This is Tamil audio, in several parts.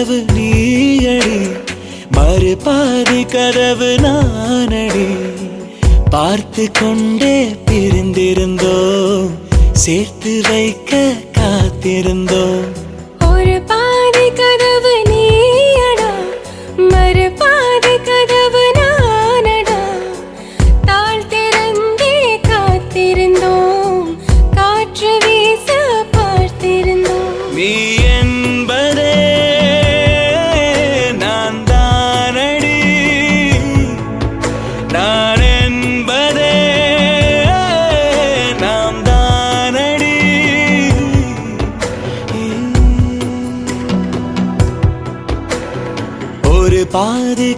கனவு நீயடி. மறுபாதி கதவு நானடி. பார்த்து கொண்டே பிரிந்திருந்தோ சேர்த்து வைக்க காத்திருந்தோ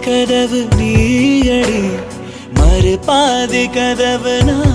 கதவு நீயடி. மறு பாதி கதவு நான்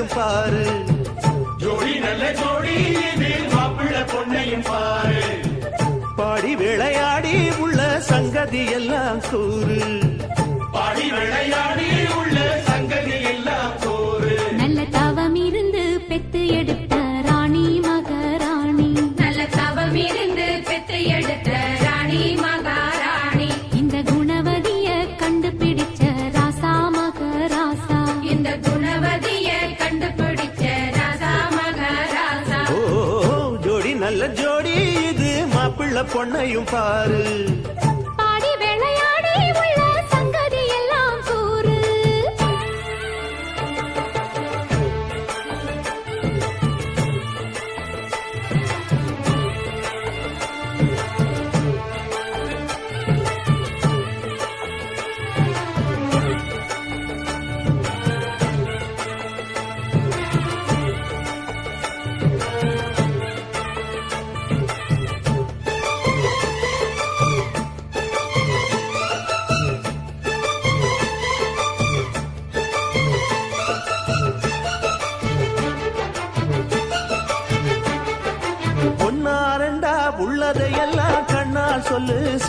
பொண்ணையும் பாரு. ஜோடி நல்ல ஜோடி மாப்பிள்ள பொண்ணையும் பாரு. பாடி விளையாடி உள்ள சங்கதி எல்லாம் கூறு. அணையும் பாரு.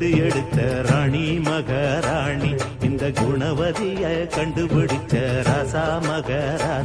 தத்து எடுத்த ராணி மகாராணி. இந்த குணவதிய கண்டுபிடிச்ச ரசா மகாராணி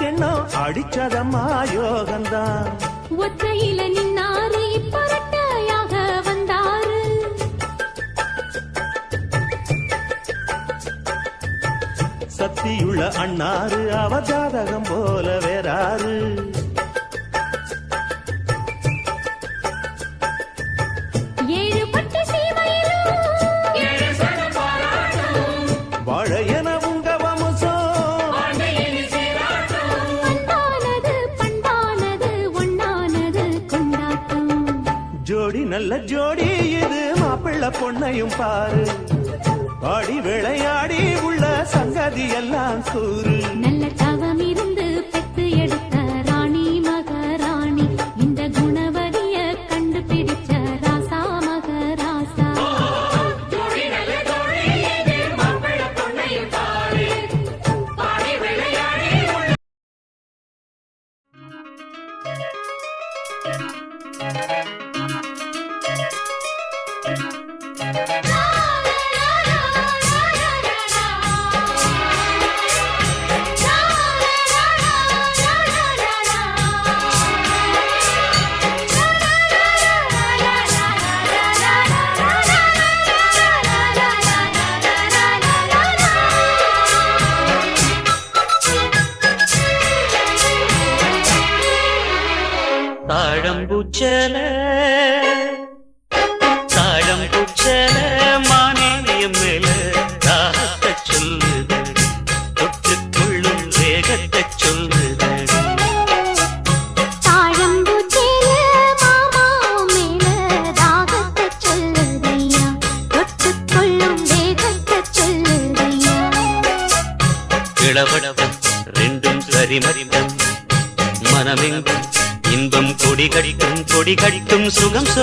பறக்கென்னோ அடிச்சதம்மா யோகந்தான் ஒத்தையில நின்னாரு இப்பரட்டையாக வந்தாரு. சத்தியுள்ள அண்ணாரு அவ ஜாதகம் போலவே பாரு. ஆடி விளையாடி உள்ள சங்கதி எல்லாம் சூறு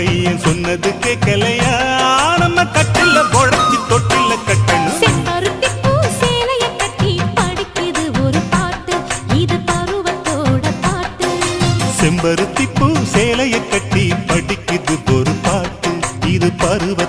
பையன் சொன்னது கேட்கலையா நம்ம கட்டில பொழச்சி தொட்டில கட்டணும். செம்பருத்தி பூ சேலையை கட்டி படிக்குது ஒரு பாட்டு. இது பருவ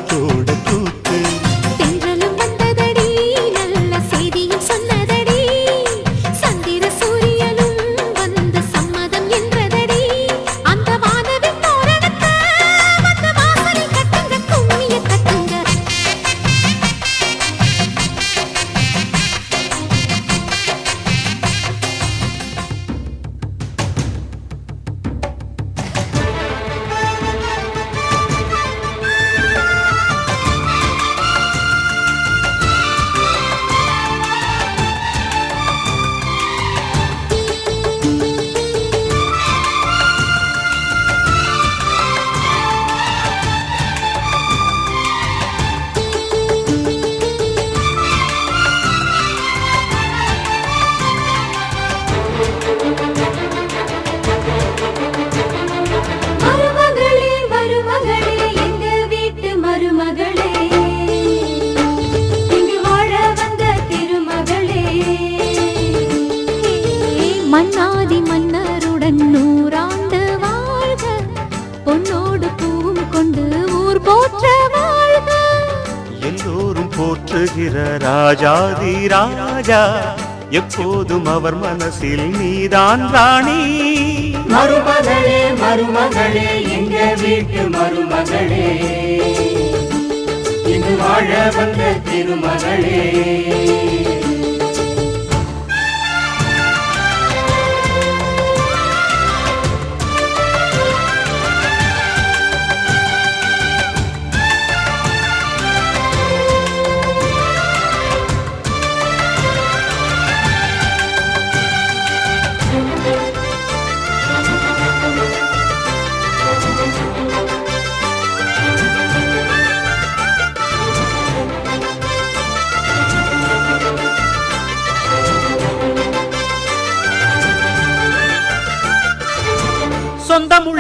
ராஜா. எப்போதும் அவர் மனசில் நீதான் ராணி. மருமகளே மருமகளே எங்க வீட்டு மருமகளே? இது வாழ வந்த திருமகளே.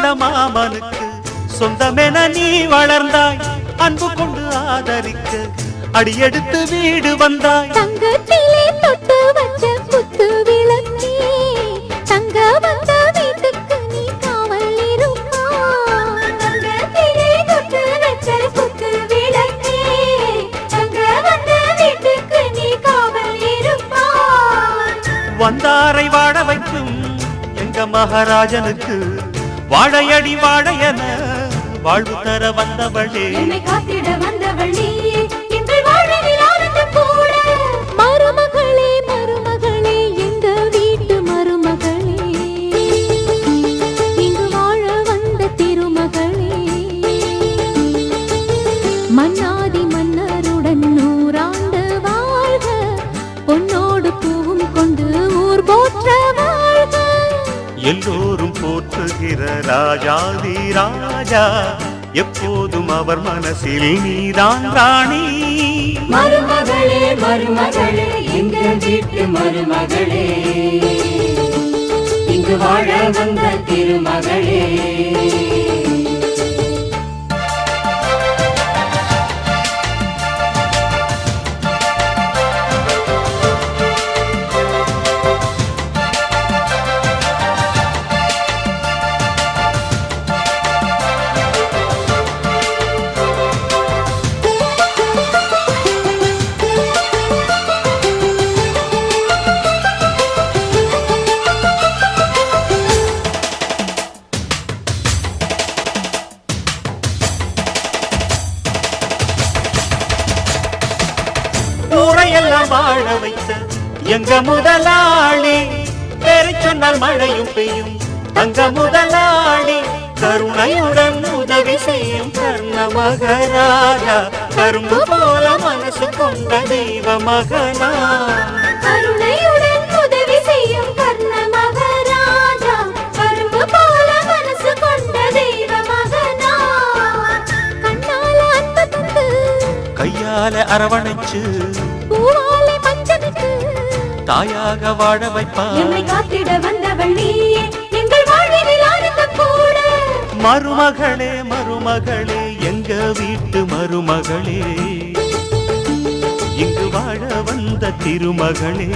அன்புள்ள மாமனுக்கு. சொந்தமென நீ வளர்ந்தாய் அன்பு கொண்டு ஆதரிக்க. அடியெடுத்து வீடு வந்தாய். தங்கத்திலே தொட்டு வச்ச குத்து வந்தாரை வாழ வைக்கும் எங்க மகாராஜனுக்கு. வீட்டு மருமகளே. இங்கு வாழ வந்த திருமகளே. மன்னாதி மன்னருடன் நூறாண்டு வாழ்க. பொன்னோடு பூவும் கொண்டு ஊர் போற்ற வாழ்க. எல்லோரும் போற்றுகிற ராஜாதி ராஜா எப்போதும் அவர் மனசில் நீதான் ராணி. மருமகளே மருமகளே எங்கள் வீட்டு மருமகளே? இங்கு வாழ வந்த திருமகளே. முதலாளி பேரை சொன்னால் மழையும் பெய்யும். தங்க முதலாளி கருணையுடன் உதவி செய்யும் கர்ண மகராஜா கரும்பு போல மனசு கொண்ட தெய்வ மகனா கருணையுடன் உதவி செய்யும் கர்ண மகாராஜா கரும்பு போல மனசு கொண்ட தெய்வ மகனா கண்ணால அன்பு கையால அரவணைச்சு மஞ்சனுக்கு தாயாக வாழ வைப்பார். என்னை காத்திட வந்தவள் நீயே எங்கள் வாழ்வில் ஆனந்தம் கூட. மருமகளே மருமகளே எங்க வீட்டு மருமகளே? இங்கு வாழ வந்த திருமகளே.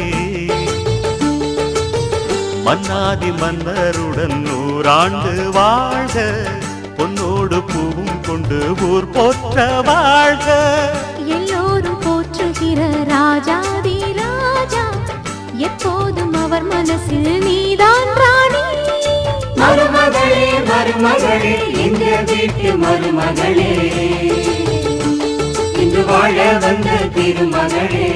மன்னாதி மன்னருடன் நூறாண்டு வாழ்க. பொன்னோடு பூவும் கொண்டு ஊர் போற்ற வாழ்க. எல்லோரும் போற்றுகிற ராஜாதி ராஜா எப்போதும் அவர் மனசில் நீதான் ராணி. மருமகளே மருமகளே இந்த வீட்டு மருமகளே? இன்று வாழ வந்த திருமகளே.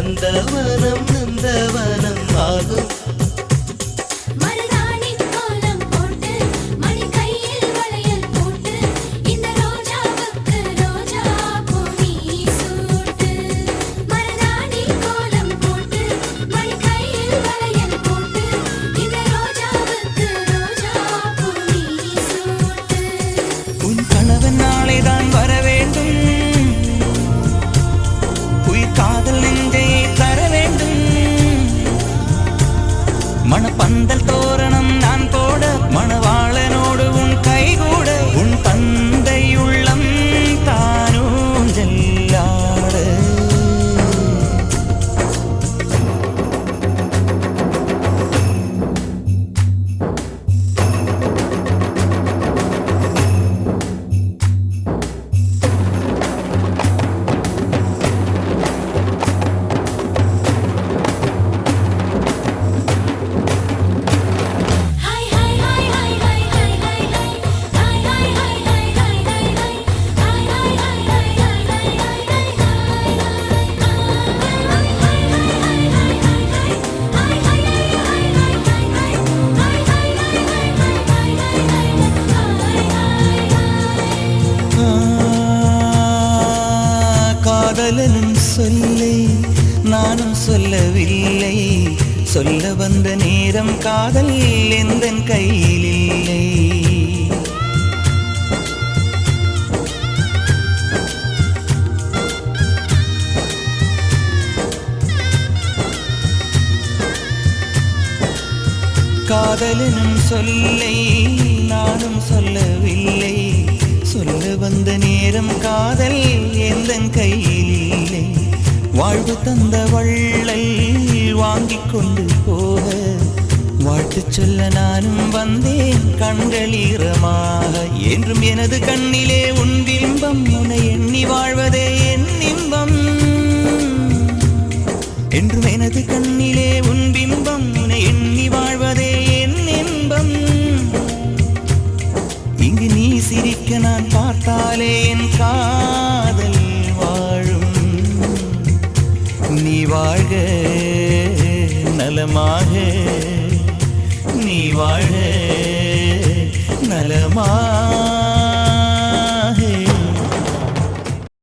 நந்தவனம் நந்தவனம் ஆகும். காதலனும் சொல்லை நானும் சொல்லவில்லை. சொல்ல வந்த நேரம் காதல் எந்த கையில் இல்லை. வாழ்வு தந்த வள்ளல் வாங்கிக் கொண்டு போக. வாழ்த்து சொல்ல நானும் வந்தேன் கண்கள் ஈரமாக. என்றும் எனது கண்ணிலே உன் பிம்பம் உன்னை எண்ணி வாழ்வதே என் இன்பம். என்றும் எனது கண்ணிலே உன் பிம்பம் உன்னை எண்ணி வாழ்வதே சிரிக்க நான் பார்த்தாலே என் காதல் வாழும். நீ வாழ்க நலமாக. நீ வாழ்